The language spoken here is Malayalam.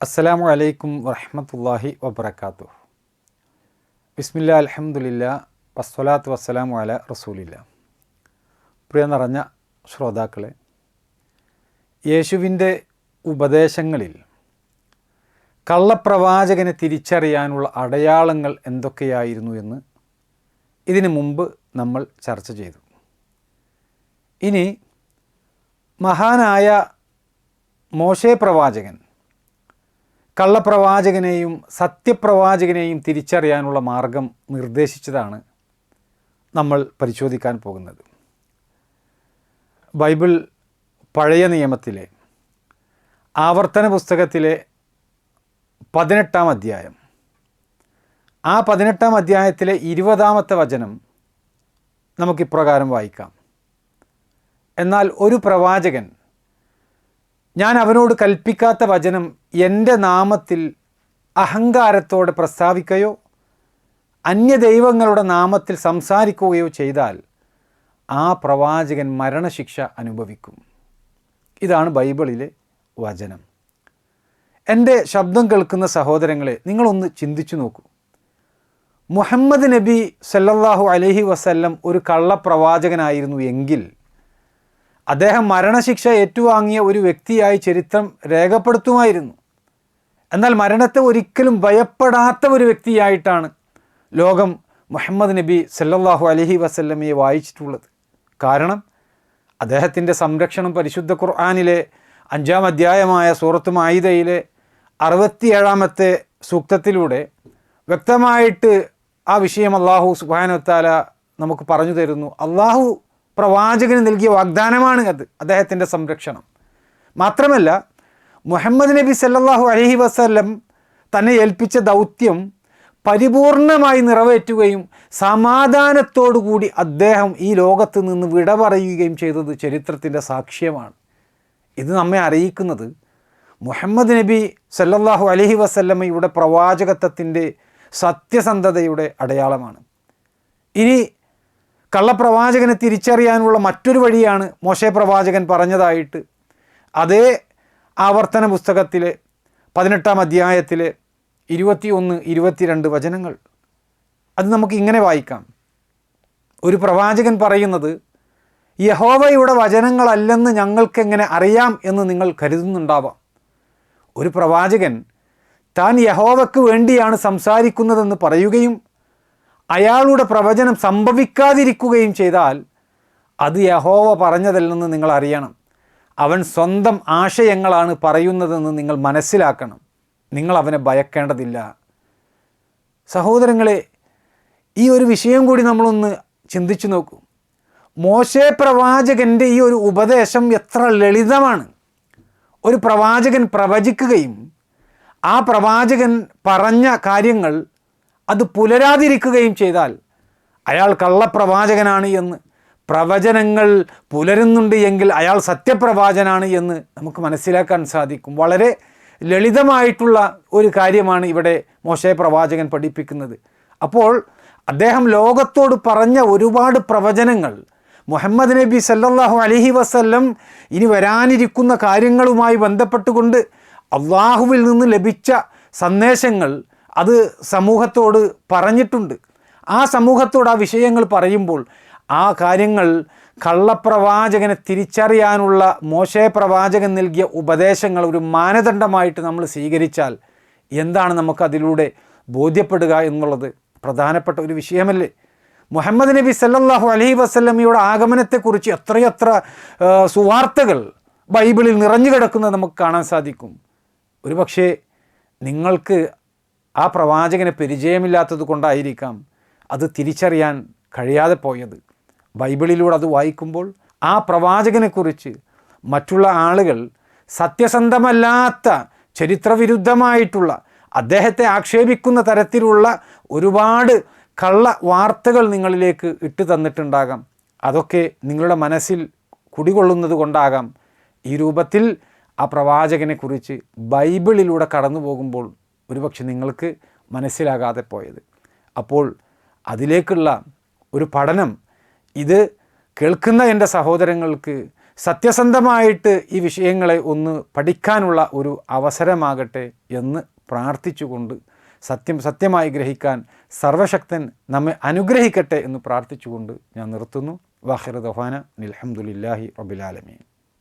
അസ്സലാമു അലൈക്കും വറഹമത്തല്ലാഹി വബർക്കാത്തു ബിസ്മില്ല അലഹമുല്ല വസ്വലാത്തു വസ്സലാമു അല റസൂലില്ല. പ്രിയ നിറഞ്ഞ ശ്രോതാക്കളെ യേശുവിന്റെ ഉപദേശങ്ങളിൽ കള്ളപ്രവാചകനെ തിരിച്ചറിയാനുള്ള അടയാളങ്ങൾ എന്തൊക്കെയായിരുന്നു എന്ന് ഇതിനു മുമ്പ് നമ്മൾ ചർച്ച ചെയ്തു. ഇനി മഹാനായ മോശേ പ്രവാചകൻ കള്ളപ്രവാചകനെയും സത്യപ്രവാചകനെയും തിരിച്ചറിയാനുള്ള മാർഗം നിർദ്ദേശിച്ചതാണ് നമ്മൾ പരിശോധിക്കാൻ പോകുന്നത്. ബൈബിൾ പഴയ നിയമത്തിലെ ആവർത്തന പുസ്തകത്തിലെ പതിനെട്ടാം അധ്യായം. ആ പതിനെട്ടാം അധ്യായത്തിലെ ഇരുപതാമത്തെ വചനം നമുക്കിപ്രകാരം വായിക്കാം. എന്നാൽ ഒരു പ്രവാചകൻ ഞാൻ അവനോട് കൽപ്പിക്കാത്ത വചനം എന്റെ നാമത്തിൽ അഹങ്കാരത്തോടെ പ്രസ്താവിക്കുകയോ അന്യദൈവങ്ങളുടെ നാമത്തിൽ സംസാരിക്കുകയോ ചെയ്താൽ ആ പ്രവാചകൻ മരണശിക്ഷ അനുഭവിക്കും. ഇതാണ് ബൈബിളിലെ വചനം. എന്റെ ശബ്ദം കേൾക്കുന്ന സഹോദരങ്ങളെ നിങ്ങളൊന്ന് ചിന്തിച്ചു നോക്കൂ. മുഹമ്മദ് നബി സല്ലല്ലാഹു അലഹി വസല്ലം ഒരു കള്ളപ്രവാചകനായിരുന്നു എങ്കിൽ അദ്ദേഹം മരണശിക്ഷ ഏറ്റുവാങ്ങിയ ഒരു വ്യക്തിയായി ചരിത്രം രേഖപ്പെടുത്തുമായിരുന്നു. എന്നാൽ മരണത്തെ ഒരിക്കലും ഭയപ്പെടാത്ത ഒരു വ്യക്തിയായിട്ടാണ് ലോകം മുഹമ്മദ് നബി സല്ലാഹു അലഹി വസല്ലമയെ വായിച്ചിട്ടുള്ളത്. കാരണം അദ്ദേഹത്തിന്റെ സംരക്ഷണം പരിശുദ്ധ ഖുർആാനിലെ അഞ്ചാം അധ്യായമായ സൂറത്ത് മായിദയിലെ അറുപത്തിയേഴാമത്തെ സൂക്തത്തിലൂടെ വ്യക്തമായിട്ട് ആ വിഷയം അള്ളാഹു സുബാനത്താല നമുക്ക് പറഞ്ഞു തരുന്നു. അള്ളാഹു പ്രവാചകന് നൽകിയ വാഗ്ദാനമാണ് അത് അദ്ദേഹത്തിന്റെ സംരക്ഷണം. മാത്രമല്ല മുഹമ്മദ് നബി സല്ലാഹു അലഹി വസ്ല്ലം തന്നെ ഏൽപ്പിച്ച ദൗത്യം പരിപൂർണമായി നിറവേറ്റുകയും സമാധാനത്തോടുകൂടി അദ്ദേഹം ഈ ലോകത്ത് നിന്ന് വിട പറയുകയും ചെയ്തത് ചരിത്രത്തിന്റെ സാക്ഷ്യമാണ്. ഇത് നമ്മെ അറിയിക്കുന്നത് മുഹമ്മദ് നബി സല്ലാഹു അലഹി വസല്ലമ്മയുടെ പ്രവാചകത്വത്തിന്റെ സത്യസന്ധതയുടെ അടയാളമാണ്. ഇനി കള്ളപ്രവാചകനെ തിരിച്ചറിയാനുള്ള മറ്റൊരു വഴിയാണ് മോശെ പ്രവാചകൻ പറഞ്ഞതായിട്ട്. അതേ ആവർത്തന പുസ്തകത്തിലെ പതിനെട്ടാം അധ്യായത്തിലെ ഇരുപത്തിയൊന്ന് ഇരുപത്തിരണ്ട് വചനങ്ങൾ. അത് നമുക്ക് ഇങ്ങനെ വായിക്കാം. ഒരു പ്രവാചകൻ പറയുന്നത് യഹോവയുടെ വചനങ്ങളല്ലെന്ന് ഞങ്ങൾക്കെങ്ങനെ അറിയാം എന്ന് നിങ്ങൾ കരുതുന്നുണ്ടാവാം. ഒരു പ്രവാചകൻ താൻ യഹോവയ്ക്ക് വേണ്ടിയാണ് സംസാരിക്കുന്നതെന്ന് പറയുകയും അയാളുടെ പ്രവചനം സംഭവിക്കാതിരിക്കുകയും ചെയ്താൽ അത് യഹോവ പറഞ്ഞതല്ലെന്ന് നിങ്ങൾ അറിയണം. അവൻ സ്വന്തം ആശയങ്ങളാണ് പറയുന്നതെന്ന് നിങ്ങൾ മനസ്സിലാക്കണം. നിങ്ങൾ അവനെ ഭയക്കേണ്ടതില്ല. സഹോദരങ്ങളെ ഈ ഒരു വിഷയം കൂടി നമ്മളൊന്ന് ചിന്തിച്ചു നോക്കൂ. മോശേ പ്രവാചകന്റെ ഈ ഒരു ഉപദേശം എത്ര ലളിതമാണ്. ഒരു പ്രവാചകൻ പ്രവചിക്കുകയും ആ പ്രവാചകൻ പറഞ്ഞ കാര്യങ്ങൾ അത് പുലരാതിരിക്കുകയും ചെയ്താൽ അയാൾ കള്ളപ്രവാചകനാണ് എന്ന് പ്രവചനങ്ങൾ പുലരുന്നുണ്ട് എങ്കിൽ അയാൾ സത്യപ്രവാചനാണ് എന്ന് നമുക്ക് മനസ്സിലാക്കാൻ സാധിക്കും. വളരെ ലളിതമായിട്ടുള്ള ഒരു കാര്യമാണ് ഇവിടെ മോശയ പ്രവാചകൻ പഠിപ്പിക്കുന്നത്. അപ്പോൾ അദ്ദേഹം ലോകത്തോട് പറഞ്ഞ ഒരുപാട് പ്രവചനങ്ങൾ മുഹമ്മദ് നബി സല്ലാഹു അലഹി വസ്ല്ലം ഇനി വരാനിരിക്കുന്ന കാര്യങ്ങളുമായി ബന്ധപ്പെട്ടുകൊണ്ട് അള്ളാഹുവിൽ നിന്ന് ലഭിച്ച സന്ദേശങ്ങൾ അത് സമൂഹത്തോട് പറഞ്ഞിട്ടുണ്ട്. ആ സമൂഹത്തോട് ആ വിഷയങ്ങൾ പറയുമ്പോൾ ആ കാര്യങ്ങൾ കള്ളപ്രവാചകനെ തിരിച്ചറിയാനുള്ള മോശേ പ്രവാചകൻ നൽകിയ ഉപദേശങ്ങൾ ഒരു മാനദണ്ഡമായിട്ട് നമ്മൾ സ്വീകരിച്ചാൽ എന്താണ് നമുക്കതിലൂടെ ബോധ്യപ്പെടുക എന്നുള്ളത് പ്രധാനപ്പെട്ട ഒരു വിഷയമല്ലേ? മുഹമ്മദ് നബി സല്ലാഹു അലഹി വസ്ലമിയുടെ ആഗമനത്തെക്കുറിച്ച് എത്രയെത്ര സുവാർത്തകൾ ബൈബിളിൽ നിറഞ്ഞു കിടക്കുന്നത് നമുക്ക് കാണാൻ സാധിക്കും. ഒരുപക്ഷേ നിങ്ങൾക്ക് ആ പ്രവാചകന് പരിചയമില്ലാത്തത് കൊണ്ടായിരിക്കാം അത് തിരിച്ചറിയാൻ കഴിയാതെ പോയത്. ബൈബിളിലൂടെ അത് വായിക്കുമ്പോൾ ആ പ്രവാചകനെക്കുറിച്ച് മറ്റുള്ള ആളുകൾ സത്യസന്ധമല്ലാത്ത ചരിത്രവിരുദ്ധമായിട്ടുള്ള അദ്ദേഹത്തെ ആക്ഷേപിക്കുന്ന തരത്തിലുള്ള ഒരുപാട് കള്ള വാർത്തകൾ നിങ്ങളിലേക്ക് ഇട്ട് തന്നിട്ടുണ്ടാകാം. അതൊക്കെ നിങ്ങളുടെ മനസ്സിൽ കുടികൊള്ളുന്നത് കൊണ്ടാകാം. ഈ രൂപത്തിൽ ആ പ്രവാചകനെക്കുറിച്ച് ബൈബിളിലൂടെ കടന്നു പോകുമ്പോൾ ഒരുപക്ഷെ നിങ്ങൾക്ക് മനസ്സിലാകാതെ പോയത്. അപ്പോൾ അതിലേക്കുള്ള ഒരു പഠനം ഇത് കേൾക്കുന്ന എന്റെ സഹോദരങ്ങൾക്ക് സത്യസന്ധമായിട്ട് ഈ വിഷയങ്ങളെ ഒന്ന് പഠിക്കാനുള്ള ഒരു അവസരമാകട്ടെ എന്ന് പ്രാർത്ഥിച്ചുകൊണ്ട് സത്യം സത്യമായി ഗ്രഹിക്കാൻ സർവശക്തൻ നമ്മെ അനുഗ്രഹിക്കട്ടെ എന്ന് പ്രാർത്ഥിച്ചുകൊണ്ട് ഞാൻ നിർത്തുന്നു. വാഹിർ ദഹാന അലഹമുല്ലാഹി റബിലാലമീൻ